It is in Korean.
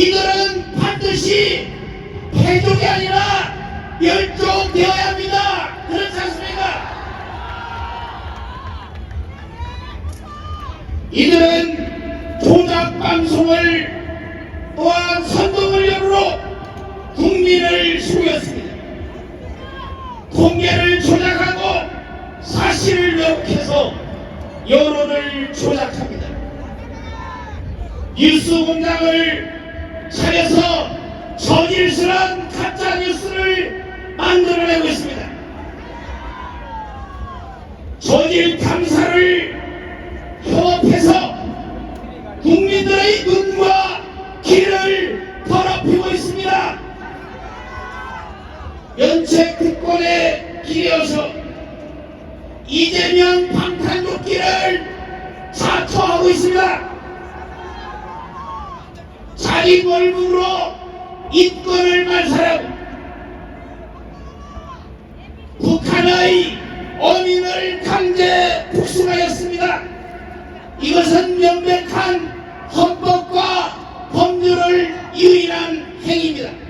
이들은 반드시 패족이 아니라 멸종되어야 합니다. 그렇지 않습니까? 이들은 조작 방송을 또한 선동을 여부로 국민을 속였습니다. 통계를 조작하고 사실을 왜곡해서 여론을 조작합니다. 뉴스 공장을 차려서 저질스러운 가짜 뉴스를 만들어내고 있습니다. 저질 탐사를 협업해서 국민들의 눈과 귀를 더럽히고 있습니다. 연책 특권에 기여서 이재명 방탄조끼를 자초하고 있습니다. 자기 벌목으로 입건을 만 사람 북한의 어민을 강제 복수하였습니다. 이것은 명백한 헌법과 법률을 유인한 행위입니다.